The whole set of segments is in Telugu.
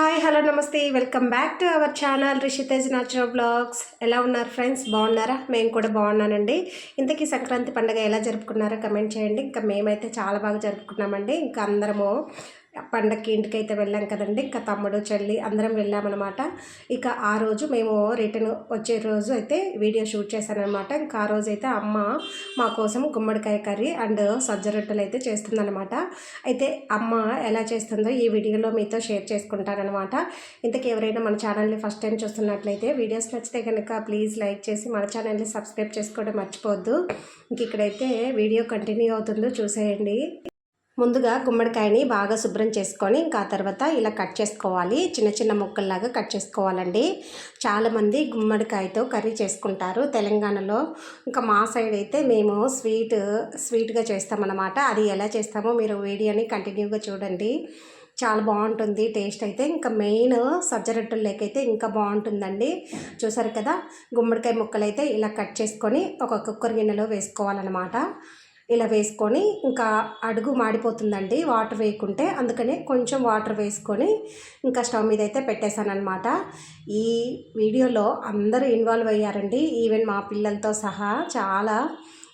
హాయ్ హలో నమస్తే. Welcome back to our channel Rishitej natural blogs. ఎలా ఉన్నారు ఫ్రెండ్స్? బాగున్నారా? మేము కూడా బాగున్నానండి. ఇంతకీ సంక్రాంతి పండుగ ఎలా జరుపుకున్నారో కమెంట్ చేయండి. ఇంకా మేమైతే చాలా బాగా జరుపుకున్నామండి. ఇంకా అందరము పండక్కి ఇంటికి అయితే వెళ్ళాం కదండి. ఇంకా తమ్ముడు చెల్లి అందరం వెళ్ళామన్నమాట. ఇక ఆ రోజు మేము రిటర్న్ వచ్చే రోజు అయితే వీడియో షూట్ చేశానమాట ఇంకా ఆ రోజు అయితే అమ్మ మా కోసం గుమ్మడికాయ కర్రీ అండ్ సజ్జ రొట్టెలు అయితే చేస్తుందనమాట అయితే అమ్మ ఎలా చేస్తుందో ఈ వీడియోలో మీతో షేర్ చేసుకుంటానమాట ఇంతకు ఎవరైనా మన ఛానల్ని ఫస్ట్ టైం చూస్తున్నట్లయితే వీడియోస్ నచ్చితే కనుక ప్లీజ్ లైక్ చేసి మన ఛానల్ని సబ్స్క్రైబ్ చేసుకోవడం మర్చిపోవద్దు. ఇంక ఇక్కడైతే వీడియో కంటిన్యూ అవుతుందో చూసేయండి. ముందుగా గుమ్మడికాయని బాగా శుభ్రం చేసుకొని ఇంకా తర్వాత ఇలా కట్ చేసుకోవాలి. చిన్న చిన్న ముక్కల్లాగా కట్ చేసుకోవాలండి. చాలామంది గుమ్మడికాయతో కర్రీ చేసుకుంటారు తెలంగాణలో. ఇంకా మా సైడ్ అయితే మేము స్వీట్ స్వీట్గా చేస్తామన్నమాట. అది ఎలా చేస్తామో మీరు వీడియోని కంటిన్యూగా చూడండి. చాలా బాగుంటుంది టేస్ట్ అయితే. ఇంకా మెయిన్ సజ్జ రొట్టెల్లోకైతే ఇంకా బాగుంటుందండి. చూసారు కదా? గుమ్మడికాయ ముక్కలు అయితే ఇలా కట్ చేసుకొని ఒక కుక్కర్ గిన్నెలో వేసుకోవాలన్నమాట. ఇలా వేసుకొని ఇంకా అడుగు మాడిపోతుందండి. వాటర్ వేయకుంటే అందుకనే కొంచెం వాటర్ వేసుకొని ఇంకా స్టవ్ మీద అయితే పెట్టేశానమాట ఈ వీడియోలో అందరూ ఇన్వాల్వ్ అయ్యారండి. ఈవెన్ మా పిల్లలతో సహా చాలా.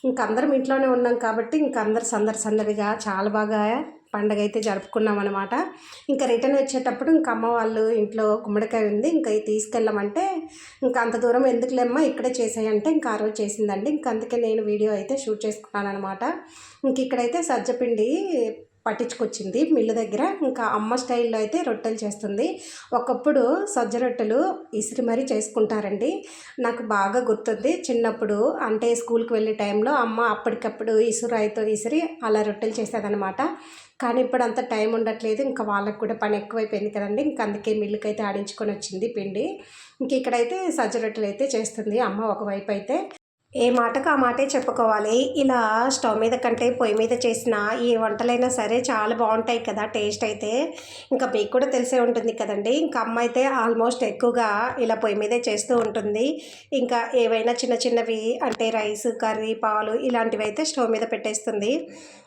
ఇంక అందరం ఇంట్లోనే ఉన్నాం కాబట్టి ఇంక అందరు సందడి సందడిగా చాలా బాగా పండగ అయితే జరుపుకున్నాం అనమాట ఇంకా రిటర్న్ వచ్చేటప్పుడు ఇంకా అమ్మ వాళ్ళు ఇంట్లో గుమ్మడికాయ ఉంది ఇంకా తీసుకెళ్ళమంటే ఇంకా అంత దూరం ఎందుకులేమ్మా ఇక్కడే చేసాయంటే ఇంకా ఆ రోజు చేసిందండి. ఇంకా అందుకే నేను వీడియో అయితే షూట్ చేసుకున్నాను అనమాట ఇంక ఇక్కడైతే సజ్జపిండి పట్టించుకొచ్చింది మిల్లు దగ్గర. ఇంకా అమ్మ స్టైల్లో అయితే రొట్టెలు చేస్తుంది. ఒకప్పుడు సజ్జ రొట్టెలు ఇసిరి మరీ చేసుకుంటారండి. నాకు బాగా గుర్తుంది. చిన్నప్పుడు అంటే స్కూల్కి వెళ్ళే టైంలో అమ్మ అప్పటికప్పుడు ఇసురాయితో ఇసిరి అలా రొట్టెలు చేసేదనమాట కానీ ఇప్పుడు అంత టైం ఉండట్లేదు. ఇంకా వాళ్ళకు కూడా పని ఎక్కువైపోయింది కదండి. ఇంకా అందుకే మిల్లుకి అయితే ఆడించుకొని వచ్చింది పిండి. ఇంక ఇక్కడైతే సజ్జ రొట్టెలు అయితే చేస్తుంది అమ్మ ఒకవైపు అయితే. ఏ మాటకు ఆ మాటే చెప్పుకోవాలి. ఇలా స్టవ్ మీద కంటే పొయ్యి మీద చేసిన ఏ వంటలైనా సరే చాలా బాగుంటాయి కదా టేస్ట్ అయితే. ఇంకా మీకు కూడా తెలిసే ఉంటుంది కదండి. ఇంకా అమ్మ అయితే ఆల్మోస్ట్ ఎక్కువగా ఇలా పొయ్యి మీదే చేస్తూ ఉంటుంది. ఇంకా ఏవైనా చిన్న చిన్నవి అంటే రైస్ కర్రీ పాలు ఇలాంటివి అయితే స్టవ్ మీద పెట్టేస్తుంది.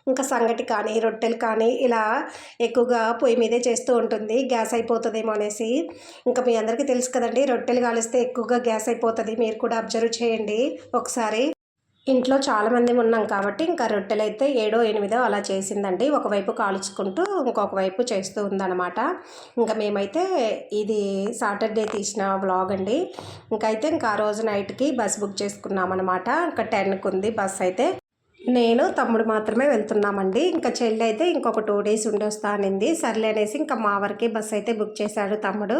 ఇంకా సంగటి కానీ రొట్టెలు కానీ ఇలా ఎక్కువగా పొయ్యి మీదే చేస్తూ ఉంటుంది. గ్యాస్ అయిపోతుందేమో అనేసి. ఇంకా మీ అందరికీ తెలుసు కదండి రొట్టెలు కాలిస్తే ఎక్కువగా గ్యాస్ అయిపోతుంది. మీరు కూడా అబ్జర్వ్ చేయండి. ఒకసారి ఇంట్లో చాలామంది ఉన్నాం కాబట్టి ఇంకా రొట్టెలు అయితే ఏడో ఎనిమిదో అలా చేసిందండి. ఒకవైపు కాల్చుకుంటూ ఇంకొక వైపు చేస్తూ ఉందన్నమాట. ఇంకా మేమైతే ఇది సాటర్డే తీసిన వ్లాగ్ అండి. ఇంకైతే ఇంకా ఆ రోజు నైట్కి బస్ బుక్ చేసుకున్నాం అనమాట ఇంకా టెన్కి ఉంది బస్ అయితే. నేను తమ్ముడు మాత్రమే వెళ్తున్నామండి. ఇంకా చెల్లి అయితే ఇంకొక టూ డేస్ ఉండి వస్తా అనింది. సర్లే అనేసి ఇంకా మా వరకే బస్ అయితే బుక్ చేశాడు తమ్ముడు.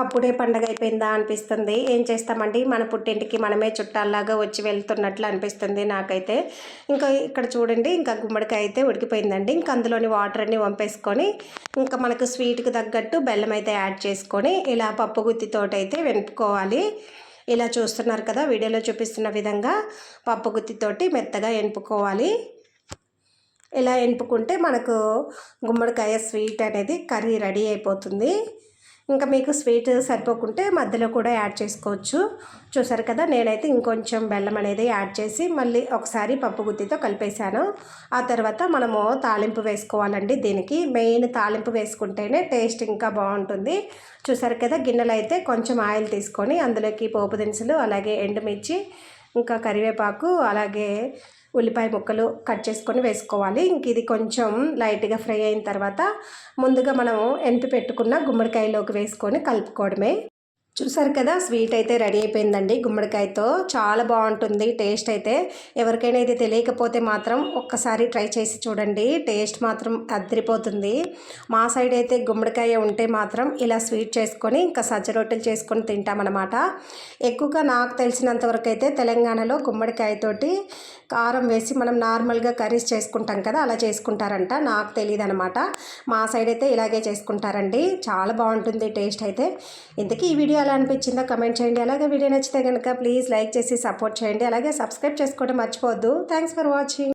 అప్పుడే పండగ అయిపోయిందా అనిపిస్తుంది. ఏం చేస్తామండి? మన పుట్టింటికి మనమే చుట్టాల్లాగా వచ్చి వెళ్తున్నట్లు అనిపిస్తుంది నాకైతే. ఇంకా ఇక్కడ చూడండి ఇంకా గుమ్మడికాయ అయితే ఉడికిపోయిందండి. ఇంకా అందులోని వాటర్ అన్ని వంపేసుకొని ఇంకా మనకు స్వీట్కి తగ్గట్టు బెల్లం అయితే యాడ్ చేసుకొని ఇలా పప్పు గుత్తితోటి అయితే వెనుపుకోవాలి ఇలా చూస్తున్నారు కదా వీడియోలో చూపిస్తున్న విధంగా పప్పు గుత్తితోటి మెత్తగా ఎనుపుకోవాలి ఇలా ఎనుపుకుంటే మనకు గుమ్మడికాయ స్వీట్ అనేది కర్రీ రెడీ అయిపోతుంది. ఇంకా మీకు స్వీట్ సరిపోకుంటే మధ్యలో కూడా యాడ్ చేసుకోవచ్చు. చూసారు కదా నేనైతే ఇంకొంచెం బెల్లం అనేది యాడ్ చేసి మళ్ళీ ఒకసారి పప్పు గుత్తితో కలిపేశాను. ఆ తర్వాత మనము తాలింపు వేసుకోవాలండి దీనికి. మెయిన్ తాలింపు వేసుకుంటేనే టేస్ట్ ఇంకా బాగుంటుంది. చూసారు కదా గిన్నెలు అయితే కొంచెం ఆయిల్ తీసుకొని అందులోకి పోపు దినుసులు అలాగే ఎండుమిర్చి ఇంకా కరివేపాకు అలాగే ఉల్లిపాయ ముక్కలు కట్ చేసుకొని వేసుకోవాలి. ఇంక ఇది కొంచెం లైట్గా ఫ్రై అయిన తర్వాత ముందుగా మనం ఎంపి పెట్టుకున్న గుమ్మడికాయలోకి వేసుకొని కలుపుకోవడమే. చూసారు కదా స్వీట్ అయితే రెడీ అయిపోయిందండి. గుమ్మడికాయతో చాలా బాగుంటుంది టేస్ట్ అయితే. ఎవరికైనా ఇది తెలియకపోతే మాత్రం ఒక్కసారి ట్రై చేసి చూడండి. టేస్ట్ మాత్రం అద్దరిపోతుంది మా సైడ్ అయితే గుమ్మడికాయ ఉంటే మాత్రం ఇలా స్వీట్ చేసుకొని ఇంకా సజ్జ రొట్టెలు చేసుకొని తింటామన్నమాట. ఎక్కువగా నాకు తెలిసినంతవరకు అయితే తెలంగాణలో గుమ్మడికాయతోటి కారం వేసి మనం నార్మల్గా కర్రీస్ చేసుకుంటాం కదా అలా చేసుకుంటారంట. నాకు తెలియదు అనమాట మా సైడ్ అయితే ఇలాగే చేసుకుంటారండి. చాలా బాగుంటుంది టేస్ట్ అయితే. ఇంతకీ ఈ వీడియో ఎలా అనిపించిందో కమెంట్ చేయండి. అలాగే వీడియో నచ్చితే కనుక ప్లీజ్ లైక్ చేసి సపోర్ట్ చేయండి. అలాగే సబ్స్క్రైబ్ చేసుకోవడం మర్చిపోవద్దు. Thanks for watching.